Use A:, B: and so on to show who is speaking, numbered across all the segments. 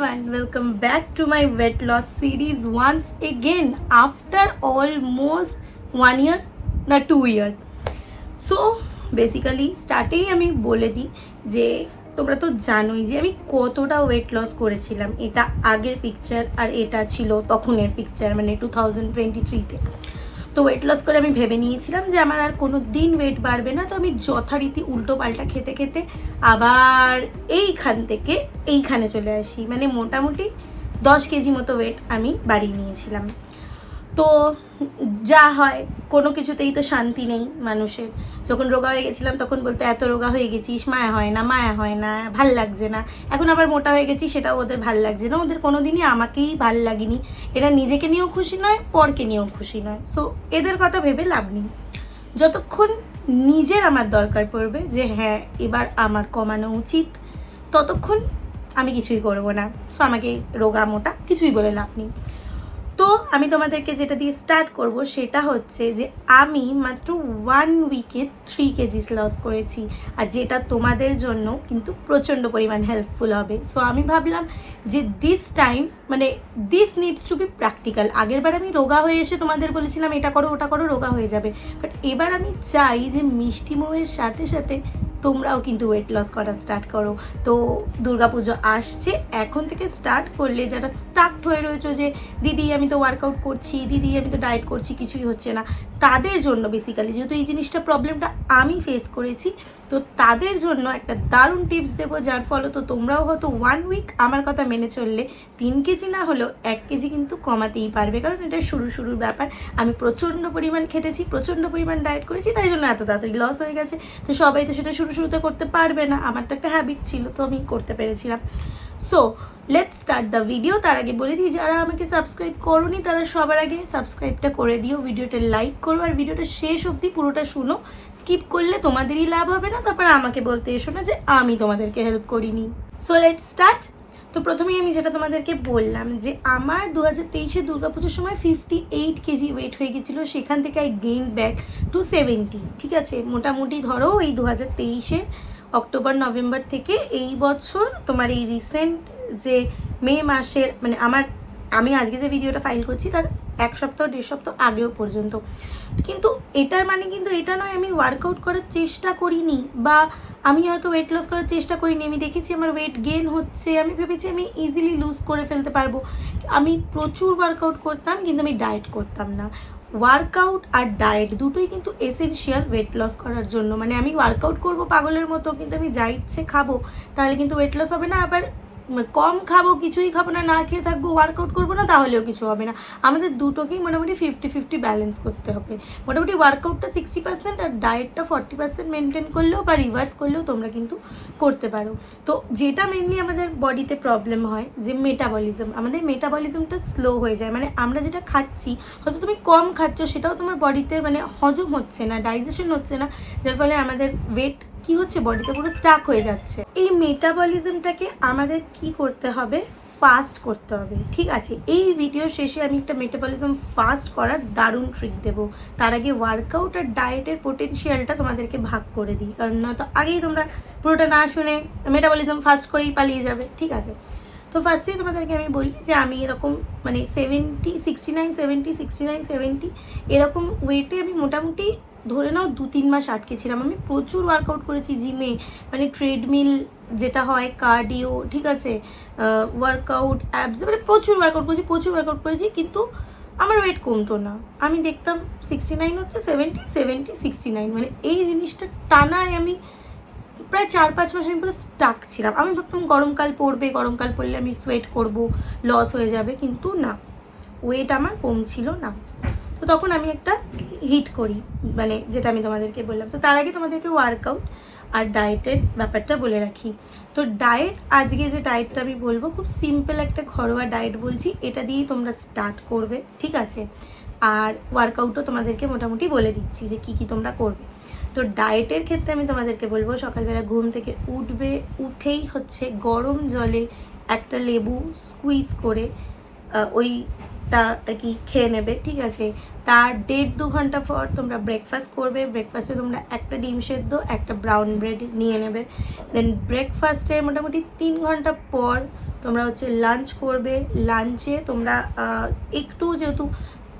A: everyone, welcome back to my weight loss series once again after almost one year না two year so basically স্টার্টেই আমি বলে দিই যে তোমরা তো জানোই যে আমি কতটা ওয়েট লস করেছিলাম। এটা আগের পিকচার আর এটা ছিল তখনের পিকচার মানে টু থাউজেন্ড টোয়েন্টি থ্রিতে তো ওয়েট লস করে আমি ভেবে নিয়েছিলাম যে আমার আর কোনো দিন ওয়েট বাড়বে না, তো আমি যথারীতি উল্টো পাল্টা খেতে খেতে আবার এইখান থেকে এইখানে চলে আসি। মানে মোটামুটি দশ কেজি মতো ওয়েট আমি বাড়িয়ে নিয়েছিলাম। তো যা হয়, কোনো কিছুতেই তো শান্তি নেই মানুষের। যখন রোগা হয়ে গেছিলাম, তখন বলতে, এত রোগা হয়ে গেছিস, মায়া হয় না, মায়া হয় না, ভালো লাগছে না। এখন আবার মোটা হয়ে গেছি, সেটাও ওদের ভালো লাগছে না। ওদের কোনো দিনই আমাকেই ভালো লাগেনি। এরা নিজেকে নিয়েও খুশি নয়, পরকে নিয়েও খুশি নয়। সো এদের কথা ভেবে লাভ নেই। যতক্ষণ নিজের আমার দরকার পড়বে যে হ্যাঁ এবার আমার কমানো উচিত, ততক্ষণ আমি কিছুই করব না। সো আমাকে রোগা মোটা কিছুই বলে লাভ নেই। তো আমি তোমাদেরকে যেটা দিয়ে স্টার্ট করব সেটা হচ্ছে যে আমি মাত্র ওয়ান উইকে থ্রি কেজিস লস করেছি। আর যেটা তোমাদের জন্য কিন্তু প্রচণ্ড পরিমাণ হেল্পফুল হবে। সো আমি ভাবলাম যে দিস টাইম মানে this needs to be practical আগেরবার আমি রোগা হয়ে এসে তোমাদের বলেছিলাম, এটা করো, ওটা করো, রোগা হয়ে যাবে। বাট এবার আমি চাই যে মিষ্টি মোয়ের সাথে সাথে তোমরাও কিন্তু ওয়েট লস করা স্টার্ট করো। তো দুর্গাপুজো আসছে, এখন থেকে স্টার্ট করলে যারা স্টার্ট হয়ে রয়েছে যে, দিদি, আমি তো ওয়ার্কআউট করছি, দিদি, আমি তো ডায়েট করছি, কিছুই হচ্ছে না। তাদের জন্য বেসিক্যালি যেহেতু এই জিনিসটা প্রবলেমটা আমি ফেস করেছি, তো তাদের জন্য একটা দারুণ টিপস দেবো, যার ফলে তো তোমরাও হয়তো ওয়ান উইক আমার কথা মেনে চললে, তিন কেজি না হলেও এক কেজি কিন্তু কমাতেই পারবে। কারণ এটা শুরু, শুরুর ব্যাপার। আমি প্রচণ্ড পরিমাণ খেটেছি, প্রচণ্ড পরিমাণ ডায়েট করেছি, তাই জন্য এত তাড়াতাড়ি লস হয়ে গেছে। তো সবাই তো সেটা শুরু শুরুতে করতে পারবে না, আমার তো একটা হ্যাবিট ছিল, তো আমি করতে পেরেছিলাম। So let start the video তার আগে বলে দিই, যারা আমাকে সাবস্ক্রাইব করোনি, তারা সবার আগে সাবস্ক্রাইবটা করে দিও ভিডিওটা লাইক করো, আর ভিডিওটা শেষ অবধি পুরোটা শুনো। স্কিপ করলে তোমাদেরই লাভ হবে না, তারপর আমাকে বলতে এসো না যে আমি তোমাদেরকে হেল্প করিনি। সো লেট স্টার্ট তো প্রথমেই আমি যেটা তোমাদেরকে বললাম যে আমার দু হাজার তেইশে দুর্গাপুজোর সময় ফিফটি এইট কেজি ওয়েট হয়ে গেছিল, সেখান থেকে I gain back to seventy ঠিক আছে? মোটামুটি ধরো এই দু হাজার তেইশে অক্টোবর, নভেম্বর থেকে এই বছর তোমার এই রিসেন্ট যে মে মাসের মানে আমার, আমি আজকে যে ভিডিওটা ফাইল করছি তার এক সপ্তাহ, দেড় সপ্তাহ আগেও পর্যন্ত। কিন্তু এটার মানে কিন্তু এটা নয়, আমি ওয়ার্কআউট করার চেষ্টা করিনি বা আমি হয়তো ওয়েট লস করার চেষ্টা করিনি। আমি দেখেছি আমার ওয়েট গেন হচ্ছে, আমি ভেবেছি আমি ইজিলি লুজ করে ফেলতে পারব। আমি প্রচুর ওয়ার্কআউট করতাম, কিন্তু আমি ডায়েট করতাম না। ওয়ার্কআউট আর ডায়েট দুটোই কিন্তু এসেনশিয়াল ওয়েট লস করার জন্য। মানে আমি ওয়ার্কআউট করব পাগলের মতো, কিন্তু আমি যা ইচ্ছে খাব, তাহলে কিন্তু ওয়েট লস হবে না। আবার কম খাব, কিছুই খাব না না খেয়ে থাকব ওয়ার্কআউট করব না, তাহলেও কিছু হবে না। আমাদের দুটোকেই মোটামুটি ফিফটি ফিফটি ব্যালেন্স করতে হবে। মোটামুটি ওয়ার্কআউটটা সিক্সটি পার্সেন্ট আর ডায়েটটা ফর্টি পার্সেন্ট মেনটেন করলেও বা রিভার্স করলেও তোমরা কিন্তু করতে পারো। তো যেটা মেনলি আমাদের বডিতে প্রবলেম হয়, যে মেটাবলিজম আমাদের মেটাবলিজমটা স্লো হয়ে যায়। মানে আমরা যেটা খাচ্ছি, হয়তো তুমি কম খাচ্ছ, সেটাও তোমার বডিতে মানে হজম হচ্ছে না ডাইজেশন হচ্ছে না, যার ফলে আমাদের ওয়েট কি হচ্ছে? বডিতে পুরো স্টাক হয়ে যাচ্ছে। এই মেটাবলিজমটাকে আমাদের কি করতে হবে? ফাস্ট করতে হবে। ঠিক আছে? এই ভিডিও শেষে আমি একটা মেটাবলিজম ফাস্ট করার দারুণ ট্রিক দেবো। তার আগে ওয়ার্কআউট আর ডায়েটের পোটেনশিয়ালটা তোমাদেরকে ভাগ করে দিই। কারণ নয়তো আগেই তোমরা পুরোটা না শুনে মেটাবলিজম ফাস্ট করেই পালিয়ে যাবে। ঠিক আছে? তো ফার্স্টেই তোমাদেরকে আমি বলি যে আমি এরকম মানে seventy sixty nine seventy sixty nine seventy এরকম ওয়েটে আমি মোটামুটি ধরে নাও দু তিন মাস আটকে ছিলাম আমি প্রচুর ওয়ার্কআউট করেছি জিমে মানে ট্রেডমিল যেটা হয় কার্ডিও ঠিক আছে? ওয়ার্কআউট অ্যাপস মানে প্রচুর ওয়ার্কআউট করেছি, প্রচুর ওয়ার্কআউট করেছি, কিন্তু আমার ওয়েট কমতো না। আমি দেখতাম সিক্সটি নাইন হচ্ছে সেভেন্টি সেভেন্টি সিক্সটি নাইন মানে এই জিনিসটা টানায় আমি প্রায় চার পাঁচ মাস আমি পুরো স্টাক ছিলাম। আমি ভাবতাম গরমকাল পড়বে গরমকাল পড়লে আমি সোয়েট করব লস হয়ে যাবে, কিন্তু না। ওয়েট আমার কমছিল না। তো তখন আমি একটা হিট করি মানে যেটা আমি তোমাদেরকে বললাম। তো তার আগে তোমাদেরকে ওয়ার্কআউট আর ডায়েটের ব্যাপারটা বলে রাখি। তো ডায়েট আজকে যে ডায়েটটা আমি বলব, খুব সিম্পল একটা ঘরোয়া ডায়েট বলছি, এটা দিয়েই তোমরা স্টার্ট করবে, ঠিক আছে? আর ওয়ার্কআউটও তোমাদেরকে মোটামুটি বলে দিচ্ছি যে কি কি তোমরা করবে। তো ডায়েটের ক্ষেত্রে আমি তোমাদেরকে বলব, সকালবেলা ঘুম থেকে উঠবে, উঠেই হচ্ছে গরম জলে একটা লেবু স্কুইজ করে ওই টা আর কি খেয়ে নেবে, ঠিক আছে? তার দেড় দু ঘণ্টা পর তোমরা ব্রেকফাস্ট করবে ব্রেকফাস্টে তোমরা একটা ডিম সেদ্ধ, একটা ব্রাউন ব্রেড নিয়ে নেবে। দেন ব্রেকফাস্টের মোটামুটি তিন ঘণ্টা পর তোমরা হচ্ছে লাঞ্চ করবে। লাঞ্চে তোমরা একটু যেহেতু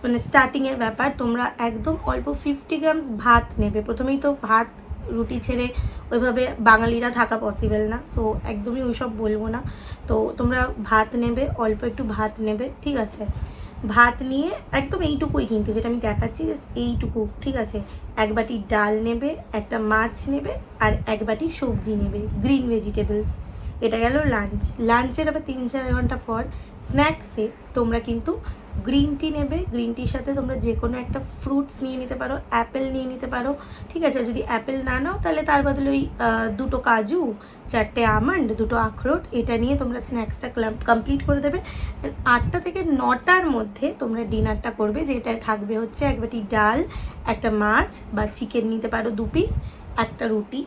A: মানে স্টার্টিংয়ের ব্যাপার, তোমরা একদম অল্প ফিফটি গ্রামস ভাত নেবে। প্রথমেই তো ভাত রুটি ছেড়ে ওইভাবে বাঙালিরা থাকা পসিবল না। সো একদমই ওইসব বলব না। তো, তোমরা ভাত নেবে, অল্প একটু ভাত নেবে, ঠিক আছে? ভাত নিয়ে একদম এইটুকুই কিন্তু, যেটা আমি দেখাচ্ছি জাস্ট এইটুকু, ঠিক আছে? এক বাটি ডাল নেবে, একটা মাছ নেবে, আর এক বাটি সবজি নেবে গ্রিন ভেজিটেবলস এটা গেল লাঞ্চ লাঞ্চের আবার তিন চার ঘণ্টা পর স্ন্যাক্সে তোমরা কিন্তু গ্রিন টি নেবে গ্রিন টির সাথে তোমরা যে কোনো একটা ফ্রুটস নিয়ে নিতে পারো অ্যাপেল নিয়ে নিতে পারো, ঠিক আছে? যদি অ্যাপেল না নাও, তাহলে তার বদলে ওই দুটো কাজু, চারটে আমন্ড দুটো আখরোট, এটা নিয়ে তোমরা স্ন্যাক্সটা কমপ্লিট করে দেবে। আটটা থেকে নটার মধ্যে তোমরা ডিনারটা করবে যেটায় থাকবে হচ্ছে এক বাটি ডাল, একটা মাছ বা চিকেন নিতে পারো দু পিস একটা রুটি,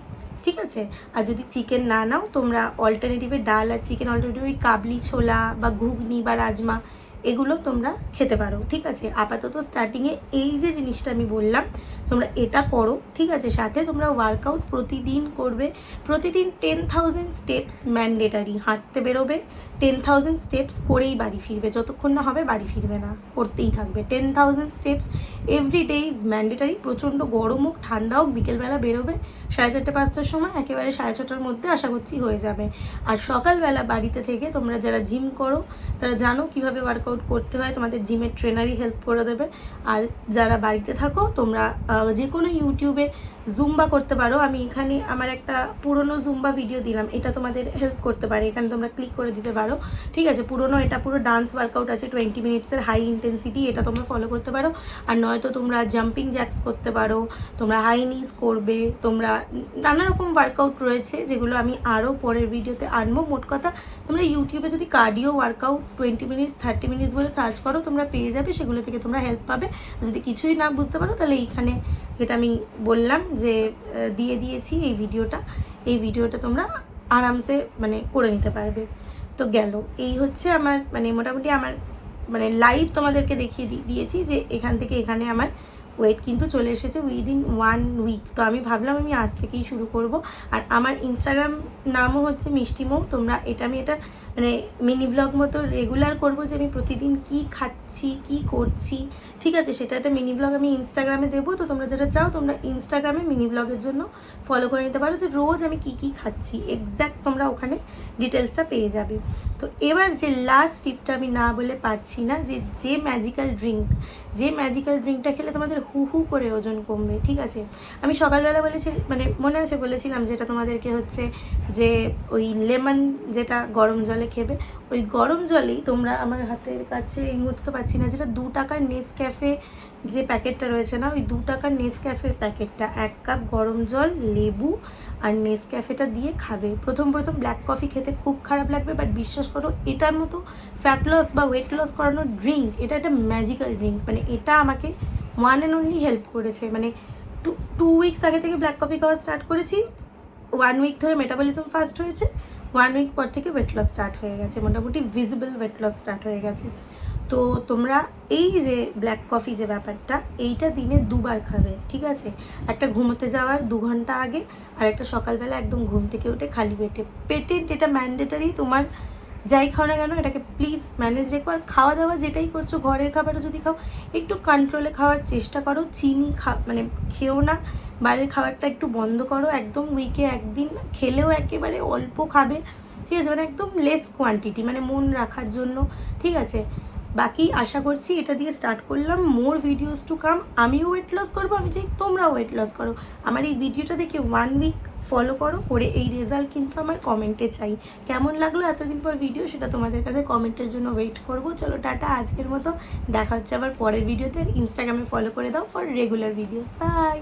A: ঠিক আছে? আর যদি চিকেন না নাও, তোমরা অল্টারনেটিভে ডাল আর চিকেন অল্টারনেটিভ ওই কাবলি ছোলা বা ঘুগনি বা রাজমা এগুলো তোমরা খেতে পারো ঠিক আছে? আপাতত স্টার্টিংয়ে এই যে জিনিসটা আমি বললাম তোমরা এটা করো, ঠিক আছে? সাথে তোমরা ওয়ার্কআউট প্রতিদিন করবে। প্রতিদিন টেন থাউজেন্ড স্টেপস ম্যান্ডেটারি হাঁটতে বেরোবে টেন থাউজেন্ড স্টেপস করেই বাড়ি ফিরবে। যতক্ষণ না হবে বাড়ি ফিরবে না, করতেই থাকবে। Ten thousand steps every day is mandatory প্রচণ্ড গরম হোক, ঠান্ডা হোক, বিকেলবেলা বেরোবে, সাড়ে চারটে, পাঁচটার সময় একেবারে সাড়ে ছটার মধ্যে আশা করছি হয়ে যাবে। আর সকালবেলা বাড়িতে থেকে তোমরা যারা জিম করো, তারা জানো কীভাবে ওয়ার্কআউট করতে হয়। তোমাদের জিমের ট্রেনারই হেল্প করে দেবে। আর যারা বাড়িতে থাকো, তোমরা যে কোনো ইউটিউবে জুম্বা করতে পারো। আমি এখানে আমার একটা পুরনো জুম্বা ভিডিও দিলাম। এটা তোমাদের হেল্প করতে পারে। এখানে তোমরা ক্লিক করে দিতে পারো। ঠিক আছে? পুরনো, এটা পুরো ডান্স ওয়ার্কআউট আছে। টোয়েন্টি মিনিটসের হাই ইন্টেন্সিটি এটা তোমরা ফলো করতে পারো। আর নয়তো তোমরা জাম্পিং জ্যাক্স করতে পারো। তোমরা হাই নিজ করবে। তোমরা নানা রকম ওয়ার্কআউট রয়েছে, যেগুলো আমি আরও পরের ভিডিওতে আনব। মোট কথা, তোমরা ইউটিউবে যদি cardio workout twenty minutes thirty minutes বলে সার্চ করো, তোমরা পেয়ে যাবে। সেগুলো থেকে তোমরা হেল্প পাবে। যদি কিছুই না বুঝতে পারো, তাহলে এইখানে যেটা আমি বললাম যে দিয়ে দিয়েছি এই ভিডিওটা এই ভিডিওটা তোমরা আরামসে মানে করে নিতে পারবে। তো গেল। এই হচ্ছে আমার মানে মোটামুটি আমার মানে লাইভ তোমাদেরকে দেখিয়ে দিয়েছি যে এখান থেকে এখানে আমার ওয়েট কিন্তু চলে এসেছে উইদিন ওয়ান উইক তো আমি ভাবলাম আমি আজ থেকেই শুরু করব। আর আমার ইনস্টাগ্রাম নামও হচ্ছে মিষ্টিমো তোমরা এটা আমি এটা মানে মিনি ব্লগ মতো রেগুলার করব যে আমি প্রতিদিন কি খাচ্ছি, কি করছি। ঠিক আছে, সেটা একটা মিনি ব্লগ আমি ইনস্টাগ্রামে দেবো। তো তোমরা যারা চাও, তোমরা ইনস্টাগ্রামে মিনি ব্লগের জন্য ফলো করে নিতে পারো যে রোজ আমি কি কি খাচ্ছি। এক্স্যাক্ট তোমরা ওখানে ডিটেলসটা পেয়ে যাবে। তো এবার যে লাস্ট টিপটা আমি না বলে পারছি না, যে যে ম্যাজিক্যাল ড্রিঙ্ক যে ম্যাজিক্যাল ড্রিঙ্কটা খেলে তোমাদের হু হু করে ওজন কমবে, ঠিক আছে? আমি সকালবেলা বলেছি মানে মনে আছে বলেছিলাম যেটা তোমাদেরকে হচ্ছে যে ওই লেমন যেটা গরম জলে খেবে, ওই গরম জলেই তোমরা আমার হাতের কাছে এই মুহূর্তে তো পাচ্ছি না, যেটা দু টাকার নেস ক্যাফে যে প্যাকেটটা রয়েছে না, ওই দু টাকার নেস ক্যাফের প্যাকেটটা। এক কাপ গরম জল, লেবু আর নেস ক্যাফেটা দিয়ে খাবে। প্রথম প্রথম ব্ল্যাক কফি খেতে খুব খারাপ লাগবে বাট বিশ্বাস করো, এটার মতো ফ্যাট লস বা ওয়েট লস করানোর ড্রিঙ্ক এটা একটা ম্যাজিক্যাল ড্রিঙ্ক মানে এটা আমাকে ওয়ান অ্যান্ড অনলি হেল্প করেছে। মানে টু টু উইকস আগে থেকে ব্ল্যাক কফি খাওয়া স্টার্ট করেছি ওয়ান উইক ধরে মেটাবলিজম ফাস্ট হয়েছে ওয়ান উইক পর থেকে ওয়েট লস স্টার্ট হয়ে গেছে, মোটামুটি ভিজিবল ওয়েট লস স্টার্ট হয়ে গেছে। তো তোমরা এই যে ব্ল্যাক কফি যে ব্যাপারটা, এইটা দিনে দুবার খাবে, ঠিক আছে? একটা ঘুমোতে যাওয়ার দু ঘণ্টা আগে আর একটা সকালবেলা একদম ঘুম থেকে উঠে খালি পেটে। পেটেন্ট এটা ম্যান্ডেটারি তোমার যাই খাও না কেন, এটাকে প্লিজ ম্যানেজ রেখো আর খাওয়া দাওয়া যেটাই করছ, ঘরের খাবারও যদি খাও, একটু কন্ট্রোলে খাওয়ার চেষ্টা করো, চিনি খা মানে খেও না, বাইরের খাবারটা একটু বন্ধ করো, একদম উইকে একদিন খেলেও একেবারে অল্প খাবে, ঠিক আছে? মানে একদম লেস কোয়ান্টিটি মানে মন রাখার জন্য, ঠিক আছে? বাকি আশা করছি এটা দিয়ে স্টার্ট করলাম। মোর ভিডিওস টু কাম আমিও ওয়েট লস করব, আমি চাই তোমরাও ওয়েট লস করো। আমার এই ভিডিওটা দেখে ওয়ান উইক ফলো করো, করে এই রেজাল্ট কিন্তু আমার কমেন্টে চাই। কেমন লাগল এতদিন পর ভিডিও সেটা তোমাদের কাছে কমেন্টের জন্য ওয়েট করব। চলো, টাটা, আজকের মতো। দেখা হচ্ছে আবার পরের ভিডিওতে ইনস্টাগ্রামে ফলো করে দাও ফর রেগুলার ভিডিওস বাই